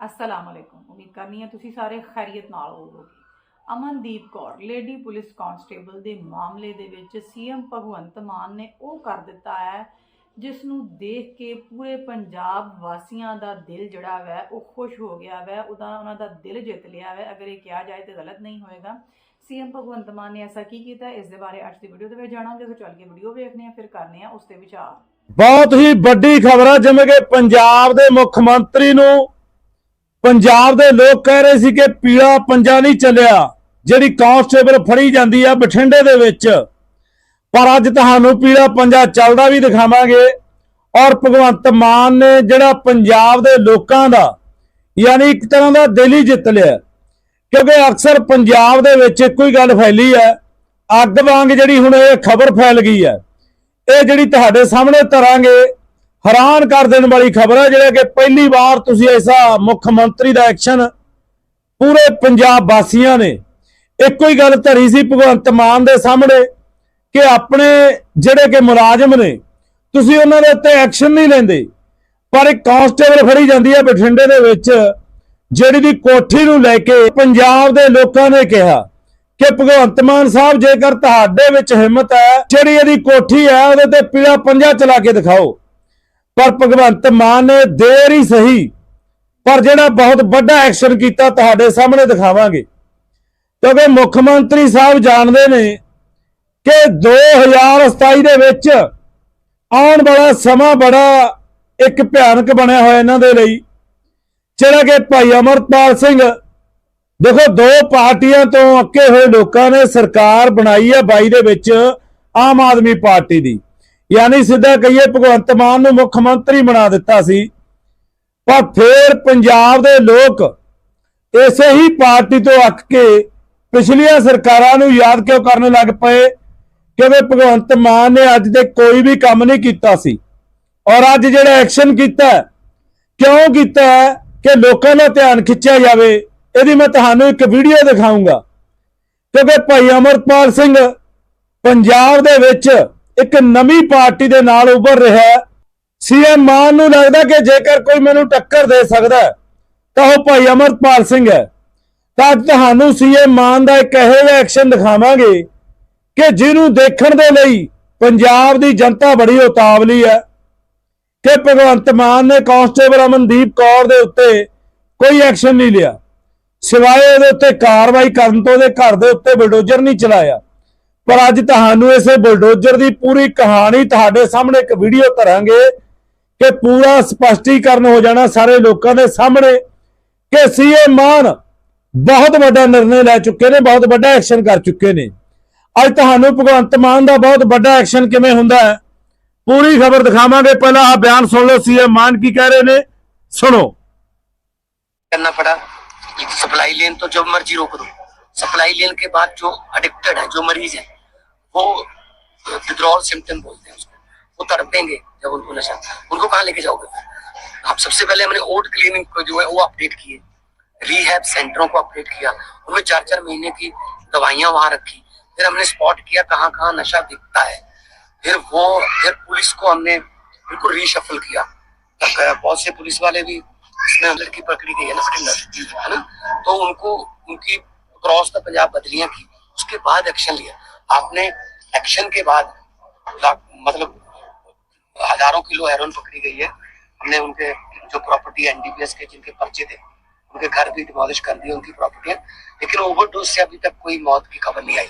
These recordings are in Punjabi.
ਅਸਲਾਮ ਅਲੈਕੁਮ ਉਮੀਦ ਕਰਨੀ ਹੈ ਤੁਸੀਂ ਸਾਰੇ ਖੈਰੀਅਤ ਨਾਲ ਹੋਵੋਗੇ। Amandeep Kaur, lady police constable ਦੇ ਮਾਮਲੇ ਦੇ ਵਿੱਚ ਸੀਐਮ ਭਗਵੰਤ ਮਾਨ ਨੇ ਉਹ ਕਰ ਦਿੱਤਾ ਹੈ ਜਿਸ ਨੂੰ ਦੇਖ ਕੇ ਪੂਰੇ ਪੰਜਾਬ ਵਾਸੀਆਂ ਦਾ ਦਿਲ ਜਿਹੜਾ ਵੈ ਉਹ ਖੁਸ਼ ਹੋ ਗਿਆ ਵੈ ਉਹਦਾ ਉਹਨਾਂ ਦਾ ਦਿਲ ਜਿੱਤ ਲਿਆ ਵੈ ਅਗਰ ਇਹ ਕਿਹਾ ਜਾਏ ਤੇ ਗਲਤ ਨਹੀਂ ਹੋਏਗਾ। ਸੀਐਮ ਭਗਵੰਤ ਮਾਨ ਨੇ ਐਸਾ ਕੀ ਕੀਤਾ ਇਸ ਦੇ ਬਾਰੇ ਅੱਜ ਦੀ ਵੀਡੀਓ ਦੇ ਵਿੱਚ ਜਾਣਾਂਗੇ। ਸੋ ਚੱਲ ਕੇ ਵੀਡੀਓ ਵੇਖਦੇ ਹਾਂ, ਫਿਰ ਕਰਨੇ ਆ ਉਸ ਤੇ ਵਿਚਾਰ। ਬਹੁਤ ਹੀ ਵੱਡੀ ਖਬਰ ਆ, ਜਿਵੇਂ ਕਿ ਪੰਜਾਬ ਦੇ ਮੁੱਖ ਮੰਤਰੀ ਨੂੰ ਪੰਜਾਬ ਦੇ ਲੋਕ ਕਹਿ ਰਹੇ ਸੀ ਕਿ ਪੀਲਾ ਪੰਜਾ ਨਹੀਂ ਚੱਲਿਆ, ਜਿਹੜੀ ਕਾਂਸਟੇਬਲ ਫੜੀ ਜਾਂਦੀ ਆ ਬਠਿੰਡੇ ਦੇ ਵਿੱਚ। ਪਰ ਅੱਜ ਤੁਹਾਨੂੰ ਪੀਲਾ ਪੰਜਾ ਚੱਲਦਾ ਵੀ ਦਿਖਾਵਾਂਗੇ ਔਰ ਭਗਵੰਤ ਮਾਨ ਨੇ ਜਿਹੜਾ ਪੰਜਾਬ ਦੇ ਲੋਕਾਂ ਦਾ, ਯਾਨੀ ਇੱਕ ਤਰ੍ਹਾਂ ਦਾ ਦਿਲ ਹੀ ਜਿੱਤ ਲਿਆ। ਕਿਉਂਕਿ ਅਕਸਰ ਪੰਜਾਬ ਦੇ ਵਿੱਚ ਇੱਕੋ ਹੀ ਗੱਲ ਫੈਲੀ ਹੈ, ਅੱਗ ਵਾਂਗ ਜਿਹੜੀ ਹੁਣ ਇਹ ਖਬਰ ਫੈਲ ਗਈ ਹੈ। ਇਹ ਜਿਹੜੀ ਤੁਹਾਡੇ ਸਾਹਮਣੇ ਤਰਾਂਗੇ ਹੈਰਾਨ ਕਰ ਦੇਣ ਵਾਲੀ ਖਬਰ ਹੈ, ਜਿਹੜਾ ਕਿ ਪਹਿਲੀ ਵਾਰ ਤੁਸੀਂ ਐਸਾ ਮੁੱਖ ਮੰਤਰੀ ਦਾ ਐਕਸ਼ਨ ਪੂਰੇ ਪੰਜਾਬ ਵਾਸੀਆਂ ਨੇ। ਇੱਕੋ ਹੀ ਗੱਲ ਧਰੀ ਸੀ ਭਗਵੰਤ ਮਾਨ ਦੇ ਸਾਹਮਣੇ ਕਿ ਆਪਣੇ ਜਿਹੜੇ ਕਿ ਮੁਲਾਜ਼ਮ ਨੇ, ਤੁਸੀਂ ਉਹਨਾਂ ਦੇ ਉੱਤੇ ਐਕਸ਼ਨ ਨਹੀਂ ਲੈਂਦੇ। ਪਰ ਇੱਕ ਕਾਂਸਟੇਬਲ ਫੜੀ ਜਾਂਦੀ ਹੈ ਬਠਿੰਡੇ ਦੇ ਵਿੱਚ, ਜਿਹੜੀ ਦੀ ਕੋਠੀ ਨੂੰ ਲੈ ਕੇ ਪੰਜਾਬ ਦੇ ਲੋਕਾਂ ਨੇ ਕਿਹਾ ਕਿ ਭਗਵੰਤ ਮਾਨ ਸਾਹਿਬ, ਜੇਕਰ ਤੁਹਾਡੇ ਵਿੱਚ ਹਿੰਮਤ ਹੈ, ਜਿਹੜੀ ਇਹਦੀ ਕੋਠੀ ਹੈ, ਉਹਦੇ ਤੇ ਪੀਲਾ ਪੰਜਾ ਚਲਾ ਕੇ ਦਿਖਾਓ। ਪਰ ਭਗਵੰਤ ਮਾਨ ਨੇ ਦੇਰ ਹੀ ਸਹੀ। ਪਰ ਜਿਹੜਾ ਬਹੁਤ ਵੱਡਾ ਐਕਸ਼ਨ ਕੀਤਾ ਤੁਹਾਡੇ ਸਾਹਮਣੇ ਦਿਖਾਵਾਂਗੇ। ਕਿਉਂਕਿ ਮੁੱਖ ਮੰਤਰੀ ਸਾਹਿਬ ਜਾਣਦੇ ਨੇ ਕਿ 2027 ਦੇ ਵਿੱਚ ਆਉਣ ਵਾਲਾ ਸਮਾਂ ਬੜਾ ਇੱਕ ਭਿਆਨਕ ਬਣਿਆ ਹੋਇਆ ਇਹਨਾਂ ਦੇ ਲਈ। ਜਿਹੜਾ ਕਿ ਭਾਈ ਅਮਰਪਾਲ ਸਿੰਘ, ਦੇਖੋ ਦੋ ਪਾਰਟੀਆਂ ਤੋਂ ਅੱਕੇ ਹੋਏ ਲੋਕਾਂ ਨੇ ਸਰਕਾਰ ਬਣਾਈ ਹੈ 22 ਦੇ ਵਿੱਚ ਆਮ ਆਦਮੀ ਪਾਰਟੀ ਦੀ। ਯਾਨੀ ਸਿੱਧਾ ਕਹੀਏ ਭਗਵੰਤ ਮਾਨ ਨੂੰ ਮੁੱਖ ਮੰਤਰੀ ਬਣਾ ਦਿੱਤਾ ਸੀ। ਪਰ ਫਿਰ ਪੰਜਾਬ ਦੇ ਲੋਕ ਇਸੇ ਹੀ ਪਾਰਟੀ ਤੋਂ ਅੱਕ ਕੇ ਪਿਛਲੀਆਂ ਸਰਕਾਰਾਂ ਨੂੰ ਯਾਦ ਕਿਉਂ ਕਰਨ ਲੱਗ ਪਏ ਕਿ ਕਿਉਂਕਿ ਭਗਵੰਤ ਮਾਨ ਨੇ ਅੱਜ ਦੇ ਕੋਈ ਵੀ ਕੰਮ ਨਹੀਂ ਕੀਤਾ ਸੀ। ਔਰ ਅੱਜ ਜਿਹੜਾ ਐਕਸ਼ਨ ਕੀਤਾ, ਕਿਉਂ ਕੀਤਾ ਹੈ ਕਿ ਲੋਕਾਂ ਦਾ ਧਿਆਨ ਖਿੱਚਿਆ ਜਾਵੇ, ਇਹਦੀ ਮੈਂ ਤੁਹਾਨੂੰ ਇੱਕ ਵੀਡੀਓ ਦਿਖਾਉਂਗਾ ਕਿਉਂਕਿ ਭਾਈ ਅਮਰਪਾਲ ਸਿੰਘ ਪੰਜਾਬ ਦੇ ਵਿੱਚ ਇੱਕ ਨਵੀਂ ਪਾਰਟੀ ਦੇ ਨਾਲ ਉੱਭਰ ਰਿਹਾ ਹੈ। ਸੀਐਮ ਮਾਨ ਨੂੰ ਲੱਗਦਾ ਕਿ ਜੇਕਰ ਕੋਈ ਮੈਨੂੰ ਟੱਕਰ ਦੇ ਸਕਦਾ ਤਾਂ ਉਹ ਭਾਈ ਅਮਰਪਾਲ ਸਿੰਘ ਹੈ। ਤਾਂ ਅੱਜ ਤੁਹਾਨੂੰ ਸੀਐਮ ਮਾਨ ਦਾ ਇੱਕ ਇਹੋ ਜਿਹਾ ਐਕਸ਼ਨ ਦਿਖਾਵਾਂਗੇ ਕਿ ਜਿਹਨੂੰ ਦੇਖਣ ਦੇ ਲਈ ਪੰਜਾਬ ਦੀ ਜਨਤਾ ਬੜੀ ਉਤਾਵਲੀ ਹੈ ਕਿ ਭਗਵੰਤ ਮਾਨ ਨੇ ਕਾਂਸਟੇਬਲ ਅਮਨਦੀਪ ਕੌਰ ਦੇ ਉੱਤੇ ਕੋਈ ਐਕਸ਼ਨ ਨਹੀਂ ਲਿਆ। ਸਿਵਾਏ ਉਹਦੇ ਉੱਤੇ ਕਾਰਵਾਈ ਕਰਨ ਤੋਂ ਉਹਦੇ ਘਰ ਦੇ ਉੱਤੇ ਬਲਡੋਜ਼ਰ ਨਹੀਂ ਚਲਾਇਆ। ਪਰ ਅੱਜ ਤੁਹਾਨੂੰ ਇਸੇ ਬਲਡੋਜ਼ਰ ਦੀ ਪੂਰੀ ਕਹਾਣੀ ਤੁਹਾਡੇ ਸਾਹਮਣੇ ਇੱਕ ਵੀਡੀਓ ਧਰਾਂਗੇ ਕਿ ਪੂਰਾ ਸਪਸ਼ਟੀਕਰਨ ਹੋ ਜਾਣਾ ਸਾਰੇ ਲੋਕਾਂ ਦੇ ਸਾਹਮਣੇ ਕਿ ਸੀਐਮ ਮਾਨ ਬਹੁਤ ਵੱਡਾ ਨਿਰਣੇ ਲੈ ਚੁੱਕੇ ਨੇ ਬਹੁਤ ਵੱਡਾ ਐਕਸ਼ਨ ਕਰ ਚੁੱਕੇ ਨੇ ਅੱਜ ਤੁਹਾਨੂੰ ਭਗਵੰਤ ਮਾਨ ਦਾ ਬਹੁਤ ਵੱਡਾ ਐਕਸ਼ਨ ਕਿਵੇਂ ਹੁੰਦਾ ਹੈ ਪੂਰੀ ਖਬਰ ਦਿਖਾਵਾਂਗੇ ਪਹਿਲਾਂ ਆ ਬਿਆਨ ਸੁਣ ਲਓ ਸੀਐਮ ਮਾਨ ਕੀ ਕਹਿ ਰਹੇ ਨੇ ਸੁਣੋ करना पड़ा सप्लाई लेन तो जब मर्जी रोक दो सप्लाई लेन के बाद जो एडिक्टेड है जो मरीज है वो विड्रॉल सिम्टम बोलते हैं उसको। वो तड़पेंगे जब उनको नशा। उनको कहाँ लेके जाओगे आप सबसे पहले हमने ओट क्लिनिक को जो है वो अपडेट किए। रिहैब सेंटरों को अपडेट किया। उनमें चार चार महीने की दवाइयाँ वहाँ रखी। फिर हमने स्पॉट किया कहाँ कहाँ नशा दिखता है। फिर वो, फिर पुलिस को हमने बिल्कुल रीशफल किया। बहुत से पुलिस वाले भी इसमें लड़की पकड़ी गई है ना ना? तो उनको, उनकी क्रॉस द पंजाब बदलियाँ की। उसके बाद एक्शन लिया। आपने एक्शन के बाद लाख- मतलब हजारों किलो हेरोइन पकड़ी गई है हमने उनके जो प्रॉपर्टी एनडीपीएस के जिनके पर्चे थे उनके घर भी डिमोलिश कर दिए उनकी प्रॉपर्टियां लेकिन ओवरडोज से अभी तक कोई मौत की खबर नहीं आई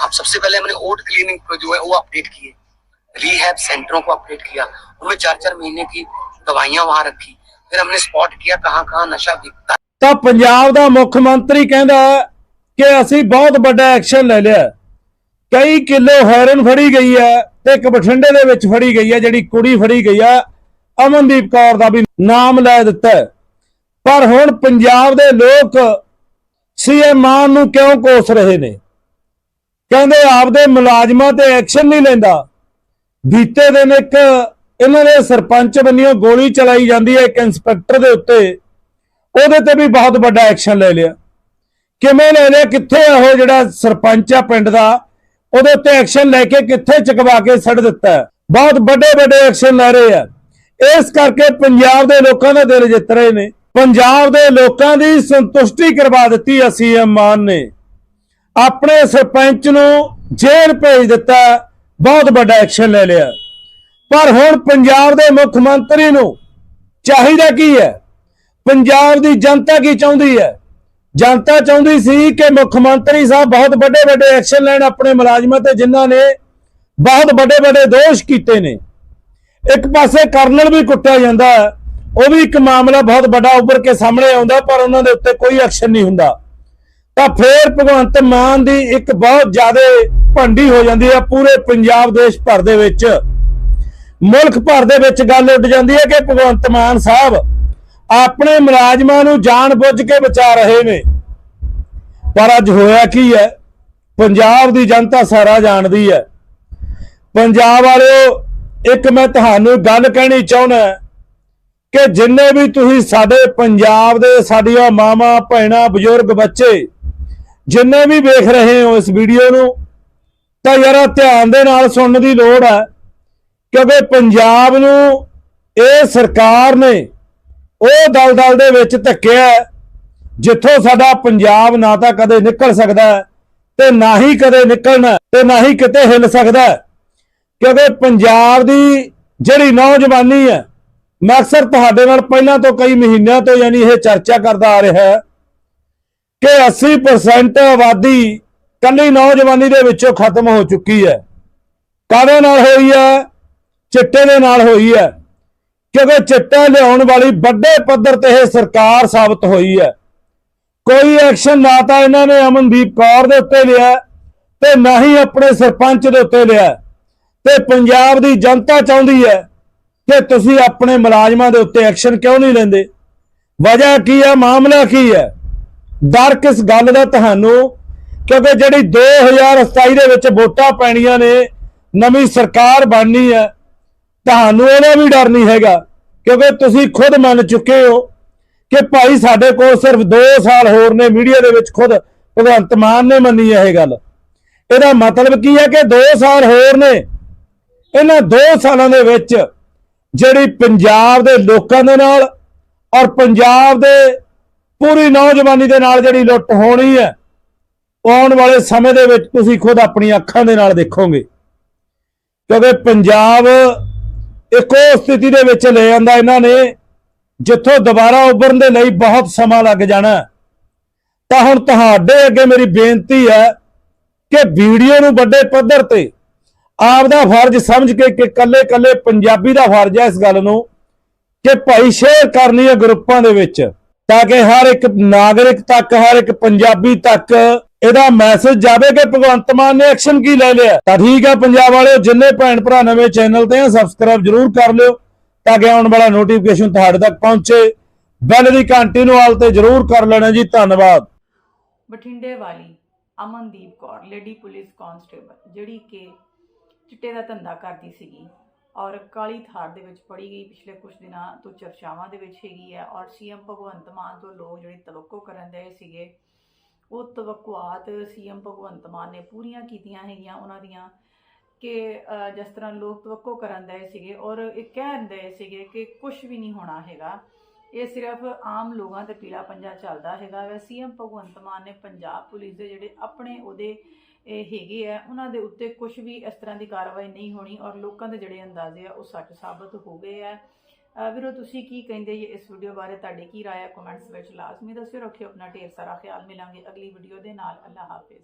आप सबसे पहले हमने ओट क्लिनिक को जो है वो अपडेट किए रिहैब सेंटरों को अपडेट किया उनमें चार चार महीने की दवाइयां वहां रखी फिर हमने स्पॉट किया कहाँ कहाँ नशा दिखता है ਤਾਂ ਪੰਜਾਬ ਦਾ ਮੁੱਖ ਮੰਤਰੀ ਕਹਿੰਦਾ ਕਿ ਅਸੀਂ ਬਹੁਤ ਵੱਡਾ ਐਕਸ਼ਨ ਲੈ ਲਿਆ ਕਈ ਕਿਲੋ ਹੈਰਨ ਫੜੀ ਗਈ ਹੈ ਤੇ ਇੱਕ ਬਠਿੰਡੇ ਦੇ ਵਿੱਚ ਫੜੀ ਗਈ ਹੈ, ਜਿਹੜੀ ਕੁੜੀ ਫੜੀ ਗਈ ਹੈ ਅਮਨਦੀਪ ਕੌਰ ਦਾ ਵੀ ਨਾਮ ਲੈ ਦਿੱਤਾ ਪਰ ਹੁਣ ਪੰਜਾਬ ਦੇ ਲੋਕ ਸੀਐਮ ਮਾਨ ਨੂੰ ਕਿਉਂ ਕੋਸ ਰਹੇ ਨੇ? ਕਹਿੰਦੇ ਆਪਦੇ ਮੁਲਾਜ਼ਮਾਂ ਤੇ ਐਕਸ਼ਨ ਨਹੀਂ ਲੈਂਦਾ। ਬੀਤੇ ਦਿਨ ਇੱਕ ਇਹਨਾਂ ਦੇ ਸਰਪੰਚ ਬੰਨਿਓ ਗੋਲੀ ਚਲਾਈ ਜਾਂਦੀ ਹੈ ਇੱਕ ਇੰਸਪੈਕਟਰ ਦੇ ਉੱਤੇ। ਉਹਦੇ ਤੇ ਵੀ ਬਹੁਤ ਵੱਡਾ ਐਕਸ਼ਨ ਲੈ ਲਿਆ। ਕਿਵੇਂ ਲੈ ਲਿਆ? ਕਿੱਥੇ ਇਹੋ ਜਿਹੜਾ ਸਰਪੰਚ ਆ ਪਿੰਡ ਦਾ? ਉਹਦੇ ਉੱਤੇ ਐਕਸ਼ਨ ਲੈ ਕੇ ਕਿੱਥੇ ਚਕਵਾ ਕੇ ਛੱਡ ਦਿੱਤਾ ਬਹੁਤ ਵੱਡੇ ਵੱਡੇ ਐਕਸ਼ਨ ਲੈ ਰਹੇ ਆ। ਇਸ ਕਰਕੇ ਪੰਜਾਬ ਦੇ ਲੋਕਾਂ ਦਾ ਦਿਲ ਜਿੱਤ ਰਹੇ ਨੇ। ਪੰਜਾਬ ਦੇ ਲੋਕਾਂ ਦੀ ਸੰਤੁਸ਼ਟੀ ਕਰਵਾ ਦਿੱਤੀ ਹੈ ਸੀਐਮ ਮਾਨ ਨੇ। ਆਪਣੇ ਸਰਪੰਚ ਨੂੰ ਜੇਲ੍ਹ ਭੇਜ ਦਿੱਤਾ ਬਹੁਤ ਵੱਡਾ ਐਕਸ਼ਨ ਲੈ ਲਿਆ। ਪਰ ਹੁਣ ਪੰਜਾਬ ਦੇ ਮੁੱਖ ਮੰਤਰੀ ਨੂੰ ਚਾਹੀਦਾ ਕੀ ਹੈ? ਪੰਜਾਬ ਦੀ ਜਨਤਾ ਕੀ ਚਾਹੁੰਦੀ ਹੈ? ਜਨਤਾ ਚਾਹੁੰਦੀ ਸੀ ਕਿ ਮੁੱਖ ਮੰਤਰੀ ਸਾਹਿਬ ਬਹੁਤ ਵੱਡੇ ਵੱਡੇ ਐਕਸ਼ਨ ਲੈਣ ਆਪਣੇ ਮੁਲਾਜ਼ਮਾਂ ਤੇ, ਜਿਨ੍ਹਾਂ ਨੇ ਬਹੁਤ ਵੱਡੇ ਵੱਡੇ ਦੋਸ਼ ਕੀਤੇ ਨੇ। ਇੱਕ ਪਾਸੇ ਕਰਨਲ ਵੀ ਕੁੱਟਿਆ ਜਾਂਦਾ ਉਹ ਵੀ ਇੱਕ ਮਾਮਲਾ ਬਹੁਤ ਵੱਡਾ ਉੱਭਰ ਕੇ ਸਾਹਮਣੇ ਆਉਂਦਾ, ਪਰ ਉਹਨਾਂ ਦੇ ਉੱਤੇ ਕੋਈ ਐਕਸ਼ਨ ਨਹੀਂ ਹੁੰਦਾ। ਤਾਂ ਫੇਰ ਭਗਵੰਤ ਮਾਨ ਦੀ ਇੱਕ ਬਹੁਤ ਜ਼ਿਆਦਾ ਭੰਡੀ ਹੋ ਜਾਂਦੀ ਹੈ ਪੂਰੇ ਪੰਜਾਬ ਦੇਸ਼ ਭਰ ਦੇ ਵਿੱਚ। ਮੁਲਕ ਭਰ ਦੇ ਵਿੱਚ ਗੱਲ ਉੱਡ ਜਾਂਦੀ ਹੈ ਕਿ ਭਗਵੰਤ ਮਾਨ ਸਾਹਿਬ ਆਪਣੇ ਮੁਲਾਜ਼ਮਾਂ ਨੂੰ ਜਾਣ ਬੁੱਝ ਕੇ ਬਚਾ ਰਹੇ ਨੇ। ਪਰ ਅੱਜ ਹੋਇਆ ਕੀ ਹੈ? ਪੰਜਾਬ ਦੀ ਜਨਤਾ ਸਾਰਾ ਜਾਣਦੀ ਹੈ। ਪੰਜਾਬ ਵਾਲਿਓ, ਇੱਕ ਮੈਂ ਤੁਹਾਨੂੰ ਗੱਲ ਕਹਿਣੀ ਚਾਹੁੰਦਾ ਕਿ ਜਿੰਨੇ ਵੀ ਤੁਸੀਂ ਸਾਡੇ ਪੰਜਾਬ ਦੇ ਸਾਡੀਆਂ ਮਾਵਾਂ, ਭੈਣਾਂ, ਬਜ਼ੁਰਗ, ਬੱਚੇ ਜਿੰਨੇ ਵੀ ਵੇਖ ਰਹੇ ਹੋ ਇਸ ਵੀਡੀਓ ਨੂੰ, ਤਾਂ ਯਾਰਾ ਧਿਆਨ ਦੇ ਨਾਲ ਸੁਣਨ ਦੀ ਲੋੜ ਹੈ ਕਿਉਂਕਿ ਪੰਜਾਬ ਨੂੰ ਇਹ ਸਰਕਾਰ ਨੇ ਉਹ ਦਲਦਲ ਦੇ ਵਿੱਚ ਧੱਕਿਆ ਜਿੱਥੋਂ ਸਾਡਾ ਪੰਜਾਬ ਨਾ ਤਾਂ ਕਦੇ ਨਿਕਲ ਸਕਦਾ ਤੇ ਨਾ ਹੀ ਕਦੇ ਨਿਕਲਣਾ ਤੇ ਨਾ ਹੀ ਕਿਤੇ ਹਿੱਲ ਸਕਦਾ ਕਿਉਂਕਿ ਪੰਜਾਬ ਦੀ ਜਿਹੜੀ ਨੌਜਵਾਨੀ ਹੈ, ਮੈਂ ਅਕਸਰ ਤੁਹਾਡੇ ਨਾਲ ਪਹਿਲਾਂ ਤੋਂ ਕਈ ਮਹੀਨਿਆਂ ਤੋਂ ਯਾਨੀ ਇਹ ਚਰਚਾ ਕਰਦਾ ਆ ਰਿਹਾ ਕਿ 80% ਆਬਾਦੀ ਕੱਲੀ ਨੌਜਵਾਨੀ ਦੇ ਵਿੱਚੋਂ ਖਤਮ ਹੋ ਚੁੱਕੀ ਹੈ। ਕਾਹਦੇ ਨਾਲ ਹੋਈ ਹੈ? ਚਿੱਟੇ ਦੇ ਨਾਲ ਹੋਈ ਹੈ। ਕਿਉਂਕਿ ਚਿੱਟਾ ਲਿਆਉਣ ਵਾਲੀ ਵੱਡੇ ਪੱਧਰ ਤੇ ਇਹ ਸਰਕਾਰ ਸਾਬਤ ਹੋਈ ਹੈ। ਕੋਈ ਐਕਸ਼ਨ ਨਾ ਤਾਂ ਇਹਨਾਂ ਨੇ ਅਮਨਦੀਪ ਕੌਰ ਦੇ ਉੱਤੇ ਲਿਆ ਤੇ ਨਾ ਹੀ ਆਪਣੇ ਸਰਪੰਚ ਦੇ ਉੱਤੇ ਲਿਆ। ਤੇ ਪੰਜਾਬ ਦੀ ਜਨਤਾ ਚਾਹੁੰਦੀ ਹੈ ਕਿ ਤੁਸੀਂ ਆਪਣੇ ਮੁਲਾਜ਼ਮਾਂ ਦੇ ਉੱਤੇ ਐਕਸ਼ਨ ਕਿਉਂ ਨਹੀਂ ਲੈਂਦੇ? ਵਜ੍ਹਾ ਕੀ ਹੈ, ਮਾਮਲਾ ਕੀ ਹੈ? ਡਰ ਕਿਸ ਗੱਲ ਦਾ ਤੁਹਾਨੂੰ? ਕਿਉਂਕਿ ਜਿਹੜੀ 2027 ਦੇ ਵਿੱਚ ਵੋਟਾਂ ਪੈਣੀਆਂ ਨੇ, ਨਵੀਂ ਸਰਕਾਰ ਬਣਨੀ ਹੈ, ਤੁਹਾਨੂੰ ਇਹਦਾ ਵੀ ਡਰ ਨਹੀਂ ਹੈਗਾ। ਕਿਉਂਕਿ ਤੁਸੀਂ ਖੁਦ ਮੰਨ ਚੁੱਕੇ ਹੋ ਕਿ ਭਾਈ ਸਾਡੇ ਕੋਲ ਸਿਰਫ 2 ਸਾਲ ਹੋਰ ਨੇ ਮੀਡੀਆ ਦੇ ਵਿੱਚ ਖੁਦ ਭਗਵੰਤ ਮਾਨ ਨੇ ਮੰਨੀ ਹੈ ਇਹ ਗੱਲ। ਇਹਦਾ ਮਤਲਬ ਕੀ ਹੈ ਕਿ 2 ਸਾਲ ਹੋਰ ਨੇ। ਇਹਨਾਂ 2 ਸਾਲਾਂ ਦੇ ਵਿੱਚ ਜਿਹੜੀ ਪੰਜਾਬ ਦੇ ਲੋਕਾਂ ਦੇ ਨਾਲ ਔਰ ਪੰਜਾਬ ਦੇ ਪੂਰੀ ਨੌਜਵਾਨੀ ਦੇ ਨਾਲ ਜਿਹੜੀ ਲੁੱਟ ਹੋਣੀ ਹੈ ਆਉਣ ਵਾਲੇ ਸਮੇਂ ਦੇ ਵਿੱਚ ਤੁਸੀਂ ਖੁਦ ਆਪਣੀਆਂ ਅੱਖਾਂ ਦੇ ਨਾਲ ਦੇਖੋਗੇ। ਕਿਉਂਕਿ ਪੰਜਾਬ ਇੱਕੋ ਸਥਿਤੀ ਦੇ ਵਿੱਚ ਲੈ ਜਾਂਦਾ ਇਹਨਾਂ ਨੇ, ਜਿੱਥੋਂ ਦੁਬਾਰਾ ਉੱਭਰਨ ਦੇ ਲਈ ਬਹੁਤ ਸਮਾਂ ਲੱਗ ਜਾਣਾ। ਤਾਂ ਹੁਣ ਤੁਹਾਡੇ ਅੱਗੇ ਮੇਰੀ ਬੇਨਤੀ ਹੈ ਕਿ ਵੀਡੀਓ ਨੂੰ ਵੱਡੇ ਪੱਧਰ ਤੇ ਆਪ ਦਾ ਫਰਜ਼ ਸਮਝ ਕੇ ਕਿ ਕੱਲੇ ਕੱਲੇ ਪੰਜਾਬੀ ਦਾ ਫਰਜ਼ ਹੈ ਇਸ ਗੱਲ ਨੂੰ, ਕਿ ਭਾਈ ਸ਼ੇਅਰ ਕਰਨੀ ਹੈ ਗਰੁੱਪਾਂ ਦੇ ਵਿੱਚ, ਤਾਂ ਕਿ ਹਰ ਇੱਕ ਨਾਗਰਿਕ ਤੱਕ, ਹਰ ਇੱਕ ਪੰਜਾਬੀ ਤੱਕ ਇਹਦਾ ਮੈਸੇਜ ਜਾਵੇ ਕਿ ਭਗਵੰਤ ਮਾਨ ਨੇ ਐਕਸ਼ਨ ਕੀ ਲੈ ਲਿਆ? ਤਾਂ ਠੀਕ ਹੈ ਪੰਜਾਬ ਵਾਲਿਓ, ਜਿੰਨੇ ਭੈਣ ਭਰਾ ਨਵੇਂ ਚੈਨਲ ਤੇ ਆ ਸਬਸਕ੍ਰਾਈਬ ਜਰੂਰ ਕਰ ਲਿਓ ਤਾਂ ਕਿ ਆਉਣ ਵਾਲਾ ਨੋਟੀਫਿਕੇਸ਼ਨ ਤੁਹਾਡੇ ਤੱਕ ਪਹੁੰਚੇ। ਬੈਲ ਦੀ ਘੰਟੀ ਨੂੰ ਆਲ ਤੇ ਜਰੂਰ ਕਰ ਲੈਣਾ ਜੀ। ਧੰਨਵਾਦ। ਬਠਿੰਡੇ ਵਾਲੀ Amandeep Kaur, lady police constable, ਜਿਹੜੀ ਕਿ ਚਿੱਟੇ ਦਾ ਧੰਦਾ ਕਰਦੀ ਸੀਗੀ ਔਰ ਕਾਲੀ ਥਾਰ ਦੇ ਵਿੱਚ ਪੜੀ ਗਈ ਪਿਛਲੇ ਕੁਝ ਦਿਨਾਂ ਤੋਂ ਚਰਚਾਵਾਂ ਦੇ ਵਿੱਚ ਹੈਗੀ ਹੈ ਔਰ ਸੀਐਮ ਭਗਵੰਤ ਮਾਨ ਤੋਂ ਲੋਕ ਜਿਹੜੇ ਤਵੱਕੋ ਕਰਨ ਦੇ ਸੀਗੇ ਉਹ ਤਵੱਕੁਆਤ ਸੀਐਮ ਭਗਵੰਤ ਮਾਨ ਨੇ ਪੂਰੀਆਂ ਕੀਤੀਆਂ ਹੈਗੀਆਂ ਉਹਨਾਂ ਦੀਆਂ ਕਿ ਜਿਸ ਤਰ੍ਹਾਂ ਲੋਕ ਤਵੱਕੋ ਕਰਨ ਦੇ ਸੀਗੇ ਔਰ ਇਹ ਕਹਿੰਦੇ ਸੀਗੇ ਕਿ ਕੁਝ ਵੀ ਨਹੀਂ ਹੋਣਾ ਹੈਗਾ। ਇਹ ਸਿਰਫ ਆਮ ਲੋਕਾਂ ਤੇ ਪੀਲਾ ਪੰਜਾ ਚੱਲਦਾ ਹੈਗਾ ਵੈ। ਸੀਐਮ ਭਗਵੰਤ ਮਾਨ ਨੇ ਪੰਜਾਬ ਪੁਲਿਸ ਦੇ ਜਿਹੜੇ ਆਪਣੇ ਉਹਦੇ ਇਹ ਹੈਗੇ ਆ, ਉਹਨਾਂ ਦੇ ਉੱਤੇ ਕੁਝ ਵੀ ਇਸ ਤਰ੍ਹਾਂ ਦੀ ਕਾਰਵਾਈ ਨਹੀਂ ਹੋਣੀ ਔਰ ਲੋਕਾਂ ਦੇ ਜਿਹੜੇ ਅੰਦਾਜ਼ੇ ਆ ਉਹ ਸੱਚ ਸਾਬਤ ਹੋ ਗਏ ਆ। ਵੀਰੋ, ਤੁਸੀਂ ਕੀ ਕਹਿੰਦੇ ਜੀ ਇਸ ਵੀਡੀਓ ਬਾਰੇ? ਤੁਹਾਡੀ ਕੀ ਰਾਏ ਹੈ ਕਮੈਂਟਸ ਵਿੱਚ ਲਾਜ਼ਮੀ ਦੱਸਿਓ, ਰੱਖਿਓ ਆਪਣਾ ਢੇਰ ਸਾਰਾ ਖਿਆਲ। ਮਿਲਾਂਗੇ ਅਗਲੀ ਵੀਡੀਓ ਦੇ ਨਾਲ। ਅੱਲਾ ਹਾਫਿਜ਼।